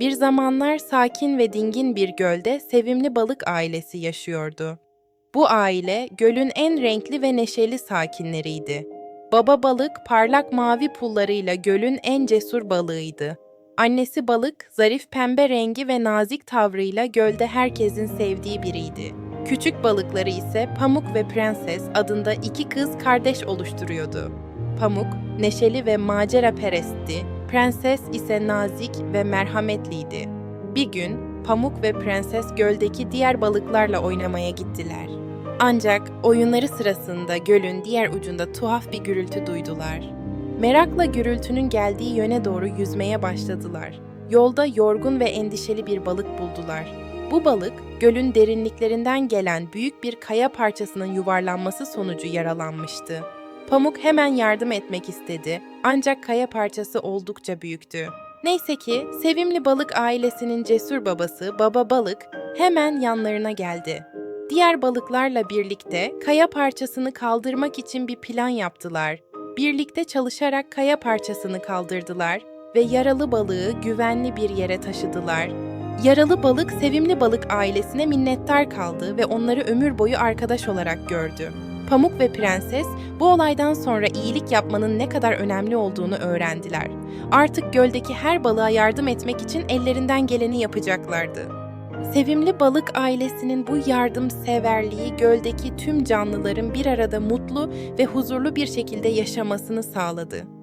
Bir zamanlar sakin ve dingin bir gölde sevimli balık ailesi yaşıyordu. Bu aile gölün en renkli ve neşeli sakinleriydi. Baba balık parlak mavi pullarıyla gölün en cesur balığıydı. Annesi balık zarif pembe rengi ve nazik tavrıyla gölde herkesin sevdiği biriydi. Küçük balıkları ise Pamuk ve Prenses adında iki kız kardeş oluşturuyordu. Pamuk neşeli ve macera perestti, Prenses ise nazik ve merhametliydi. Bir gün Pamuk ve Prenses göldeki diğer balıklarla oynamaya gittiler. Ancak oyunları sırasında gölün diğer ucunda tuhaf bir gürültü duydular. Merakla gürültünün geldiği yöne doğru yüzmeye başladılar. Yolda yorgun ve endişeli bir balık buldular. Bu balık, gölün derinliklerinden gelen büyük bir kaya parçasının yuvarlanması sonucu yaralanmıştı. Pamuk hemen yardım etmek istedi ancak kaya parçası oldukça büyüktü. Neyse ki sevimli balık ailesinin cesur babası Baba Balık hemen yanlarına geldi. Diğer balıklarla birlikte kaya parçasını kaldırmak için bir plan yaptılar. Birlikte çalışarak kaya parçasını kaldırdılar ve yaralı balığı güvenli bir yere taşıdılar. Yaralı balık sevimli balık ailesine minnettar kaldı ve onları ömür boyu arkadaş olarak gördü. Pamuk ve Prenses bu olaydan sonra iyilik yapmanın ne kadar önemli olduğunu öğrendiler. Artık göldeki her balığa yardım etmek için ellerinden geleni yapacaklardı. Sevimli balık ailesinin bu yardımseverliği göldeki tüm canlıların bir arada mutlu ve huzurlu bir şekilde yaşamasını sağladı.